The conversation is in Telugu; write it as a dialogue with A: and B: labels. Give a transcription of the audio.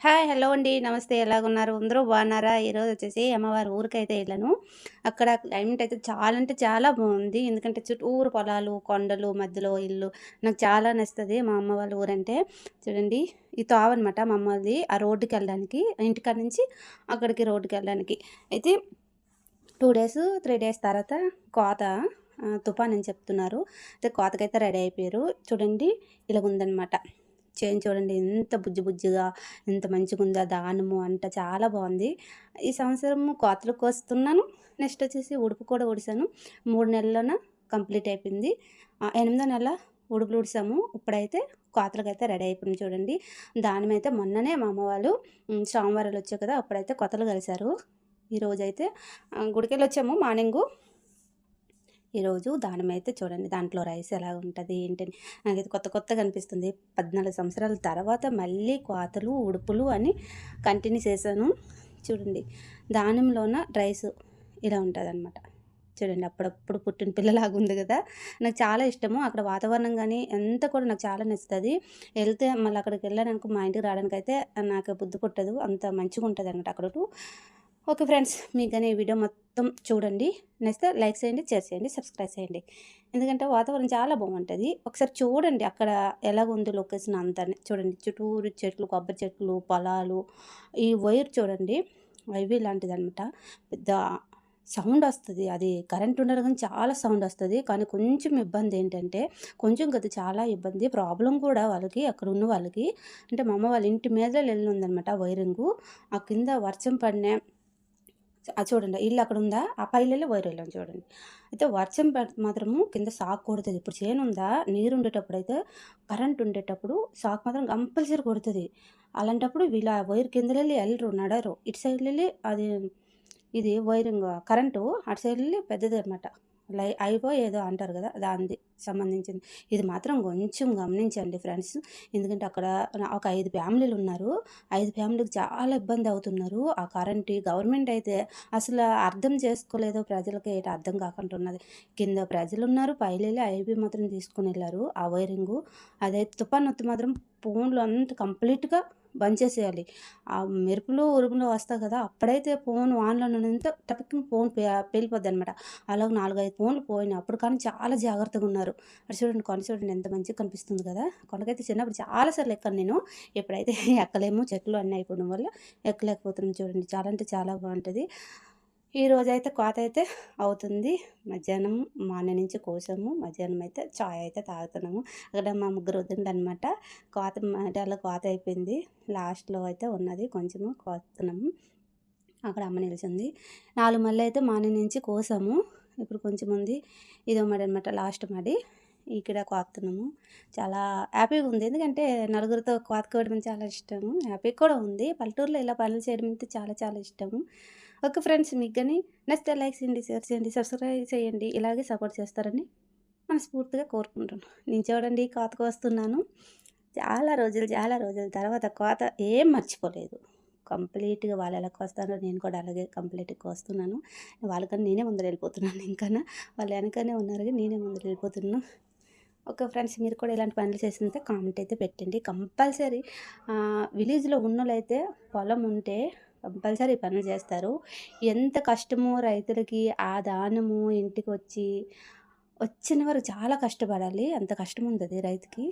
A: హాయ్ హలో అండి. నమస్తే. ఎలాగున్నారు? అందరూ బాగున్నారా? ఈరోజు వచ్చేసి అమ్మవారి ఊరికైతే వెళ్ళాను. అక్కడ క్లైమేట్ అయితే చాలా అంటే చాలా బాగుంది. ఎందుకంటే చుట్టూరు పొలాలు కొండలు మధ్యలో ఇల్లు నాకు చాలా నచ్చుతుంది మా అమ్మ వాళ్ళ ఊరంటే. చూడండి ఈ తావు అనమాట మా అమ్మది ఆ రోడ్డుకి వెళ్ళడానికి ఇంటికాడ నుంచి అక్కడికి రోడ్డుకి వెళ్ళడానికి. అయితే టూ డేస్ త్రీ డేస్ తర్వాత కోత తుఫాన్ అని చెప్తున్నారు. అయితే కోతకైతే రెడీ అయిపోయారు. చూడండి ఇలా చేయండి చూడండి ఎంత బుజ్జి బుజ్జిగా ఎంత మంచిగా ఉందా దానము అంట చాలా బాగుంది. ఈ సంవత్సరము కోతలు కోస్తున్నాను. నెక్స్ట్ వచ్చేసి ఉడుపు కూడా ఉడిసాను. మూడు నెలల్లోన కంప్లీట్ అయిపోయింది. ఎనిమిదో నెల ఉడుపులు ఉడిసాము. ఇప్పుడైతే కోతలకు అయితే రెడీ అయిపోయింది చూడండి. దానం అయితే మొన్ననే మా అమ్మ వాళ్ళు సోమవారాలు వచ్చాయి కదా అప్పుడైతే కొత్తలు కలిశారు. ఈరోజైతే గుడికెళ్ళి వచ్చాము మార్నింగు. ఈరోజు దానం అయితే చూడండి దాంట్లో రైస్ ఎలా ఉంటుంది ఏంటని. నాకైతే కొత్త కొత్తగా అనిపిస్తుంది. పద్నాలుగు సంవత్సరాల తర్వాత మళ్ళీ కోతలు ఉడుపులు అని కంటిన్యూ చేశాను. చూడండి దానంలోన రైస్ ఇలా ఉంటుంది అనమాట చూడండి అప్పుడప్పుడు పుట్టిన పిల్లలాగా ఉంది కదా. నాకు చాలా ఇష్టము. అక్కడ వాతావరణం కానీ ఎంత కూడా నాకు చాలా నచ్చుతుంది. వెళ్తే మళ్ళీ అక్కడికి వెళ్ళాను మా ఇంటికి రావడానికి అయితే నాకు బుద్ధి పుట్టదు. అంత మంచిగా ఉంటుంది అనమాట అక్కడ ఓకే ఫ్రెండ్స్ మీకు కానీ ఈ వీడియో మొత్తం చూడండి. నెక్స్ట్ లైక్ చేయండి షేర్ చేయండి సబ్స్క్రైబ్ చేయండి. ఎందుకంటే వాతావరణం చాలా బాగుంటుంది. ఒకసారి చూడండి అక్కడ ఎలాగ ఉంది లొకేషన్ అంతా. చూడండి చుట్టూరు చెట్లు కొబ్బరి చెట్లు పొలాలు ఈ వైర్ చూడండి. ఇవి లాంటిది అనమాట పెద్ద సౌండ్ వస్తుంది. అది కరెంట్ ఉండడం కానీ చాలా సౌండ్ వస్తుంది. కానీ కొంచెం ఇబ్బంది ఏంటంటే కొంచెం కదా చాలా ఇబ్బంది. ప్రాబ్లం కూడా వాళ్ళకి అక్కడ ఉన్న వాళ్ళకి. అంటే మా అమ్మ వాళ్ళ ఇంటి మీద వెళ్ళి ఉందనమాట వైరింగు ఆ కింద వర్షం పడినా చూడండి. ఇల్లు అక్కడ ఉందా? ఆ పైలలో వైర్ వెళ్ళాం చూడండి. అయితే వర్షం మాత్రము కింద సాక్ కొడుతుంది. ఇప్పుడు చేను ఉందా? నీరు ఉండేటప్పుడు అయితే కరెంట్ ఉండేటప్పుడు సాక్ మాత్రం కంపల్సరీ కొడుతుంది. అలాంటప్పుడు వీళ్ళ వైర్ కింద వెళ్ళి వెళ్ళరు నడరు. ఇటు సైడ్ వెళ్ళి అది ఇది వైరింగ్ కరెంటు అటు సైడ్ వెళ్ళి పెద్దది అనమాట లై అయిపో ఏదో అంటారు కదా దానికి సంబంధించింది. ఇది మాత్రం కొంచెం గమనించండి ఫ్రెండ్స్. ఎందుకంటే అక్కడ ఒక ఐదు ఫ్యామిలీలు ఉన్నారు. ఐదు ఫ్యామిలీకి చాలా ఇబ్బంది అవుతున్నారు. ఆ కరెంట్ గవర్నమెంట్ అయితే అసలు అర్థం చేసుకోలేదో ప్రజలకి ఏంటి అర్థం కాకుండా ఉన్నది. కింద ప్రజలు ఉన్నారు పైలేలి ఐబీ మాత్రం తీసుకుని వెళ్ళారు. ఆ వైరింగు అదే తుపాన్ మాత్రం ఫోన్లు అంత కంప్లీట్గా బంద్ చేసేయాలి. ఆ మెరుపులు ఉరుములు వస్తాయి కదా అప్పుడైతే ఫోన్ ఆన్లో ఉన్నంత టపిక్కి ఫోన్ పేలిపోద్ది అనమాట అలాగ నాలుగైదు ఫోన్లు పోయినాయి. అప్పుడు కానీ చాలా జాగ్రత్తగా ఉన్నారు. అటు చూడండి కొండ చూడండి ఎంత మంచిగా కనిపిస్తుంది కదా. కొండకైతే చిన్నప్పుడు చాలాసార్లు ఎక్కాను నేను. ఎప్పుడైతే ఎక్కలేము చెట్లు అన్నీ అయిపోవడం వల్ల ఎక్కలేకపోతున్నాం చూడండి. చాలా అంటే చాలా బాగుంటుంది. ఈరోజు అయితే కోత అయితే అవుతుంది. మధ్యాహ్నం మార్నింగ్ నుంచి కోసాము. మధ్యాహ్నం అయితే చాయ్ అయితే తాగుతున్నాము. అక్కడ మా ముగ్గురు వద్దండి అనమాట కోత అలా కోత అయిపోయింది. లాస్ట్లో అయితే ఉన్నది. కొంచెము కోస్తున్నాము. అక్కడ అమ్మ నిలిచింది. నాలుగు మళ్ళీ అయితే మార్నింగ్ నుంచి కోసాము. ఇప్పుడు కొంచెం ఉంది. ఇదో మడి అనమాట లాస్ట్ మడి. ఇక్కడ కోతున్నాము చాలా హ్యాపీగా ఉంది. ఎందుకంటే నలుగురితో కోతుకోవడం చాలా ఇష్టము. హ్యాపీ కూడా ఉంది. పల్లెటూరులో ఇలా పనులు చేయడం అయితే చాలా చాలా ఇష్టము. ఓకే ఫ్రెండ్స్ మీకు కానీ నచ్చితే లైక్ చేయండి షేర్ చేయండి సబ్స్క్రైబ్ చేయండి. ఇలాగే సపోర్ట్ చేస్తారని మనస్ఫూర్తిగా కోరుకుంటున్నాను. నేను చూడండి కోతకు వస్తున్నాను. చాలా రోజులు చాలా రోజుల తర్వాత కోత ఏం మర్చిపోలేదు. కంప్లీట్గా వాళ్ళు ఎలా కోస్తారో నేను కూడా అలాగే కంప్లీట్గా వస్తున్నాను వాళ్ళకన్నా నేనే ముందర వెళ్ళిపోతున్నాను. ఇంకా వాళ్ళు వెనకనే ఉన్నారు నేనే ముందర వెళ్ళిపోతున్నాను. ఓకే ఫ్రెండ్స్ మీరు కూడా ఇలాంటి పనులు చేసినంత కామెంట్ అయితే పెట్టండి. కంపల్సరీ విలేజ్లో ఉన్నోళ్ళైతే పొలం ఉంటే కంపల్సరీ పనులు చేస్తారు. ఎంత కష్టమో రైతులకి ఆ దానము ఇంటికి వచ్చి వచ్చిన వారు చాలా కష్టపడాలి. అంత కష్టం ఉంటుంది రైతుకి.